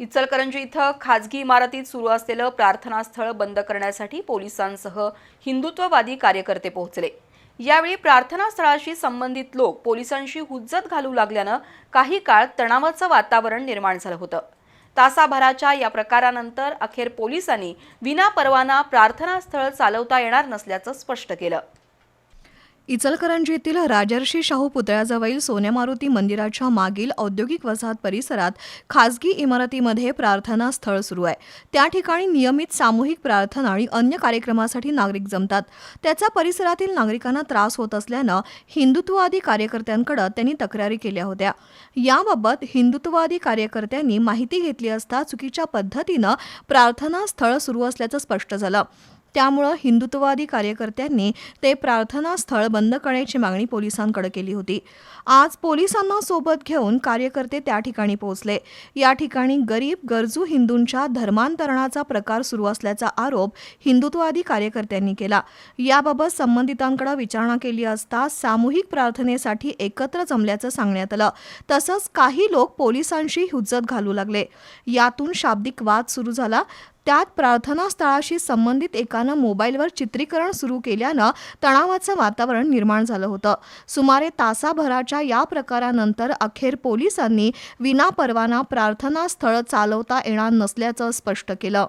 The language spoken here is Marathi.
इचलकरंजी इथं खाजगी इमारतीत सुरू असलेलं प्रार्थनास्थळ बंद करण्यासाठी पोलिसांसह हिंदुत्ववादी कार्यकर्ते पोहोचले. यावेळी प्रार्थनास्थळाशी संबंधित लोक पोलिसांशी हुज्जत घालू लागल्यानं काही काळ तणावाचं वातावरण निर्माण झालं होतं. तासाभराच्या या प्रकारानंतर अखेर पोलिसांनी विनापरवाना प्रार्थनास्थळ चालवता येणार नसल्याचं स्पष्ट केलं. इचलकरंजीतील राजर्षी शाहू पुतळ्याजवळील सोन्या मारुती मंदिराच्या मागील औद्योगिक वसाहत परिसरात खासगी इमारतीमध्ये प्रार्थना स्थळ सुरू आहे. त्या ठिकाणी नियमित सामूहिक प्रार्थना आणि अन्य कार्यक्रमासाठी नागरिक जमतात. त्याचा परिसरातील नागरिकांना त्रास होत असल्यानं हिंदुत्ववादी कार्यकर्त्यांकडे त्यांनी तक्रारी केल्या होत्या. याबाबत हिंदुत्ववादी कार्यकर्त्यांनी माहिती घेतली असता चुकीच्या पद्धतीनं प्रार्थना स्थळ सुरू असल्याचं स्पष्ट झालं. त्यामुळं हिंदुत्ववादी कार्यकर्त्यांनी ते प्रार्थना स्थळ बंद करण्याची मागणी पोलिसांकडे केली होती. आज पोलिसांना सोबत घेऊन कार्यकर्ते त्या ठिकाणी पोहोचले. या ठिकाणी गरीब गरजू हिंदूंच्या धर्मांतरणाचा प्रकार सुरू असल्याचा आरोप हिंदुत्ववादी कार्यकर्त्यांनी केला. याबाबत संबंधितांकडे विचारणा केली असता सामूहिक प्रार्थनेसाठी एकत्र जमल्याचं सांगण्यात आलं. तसंच काही लोक पोलिसांशी हुज्जत घालू लागले. यातून शाब्दिक वाद सुरू झाला. त्यात प्रार्थनास्थळाशी संबंधित एकानं मोबाईलवर चित्रीकरण सुरू केल्यानं तणावाचं वातावरण निर्माण झालं होतं. सुमारे तासाभराच्या या प्रकारानंतर अखेर पोलिसांनी विनापरवाना प्रार्थनास्थळ चालवता येणार नसल्याचं स्पष्ट केलं.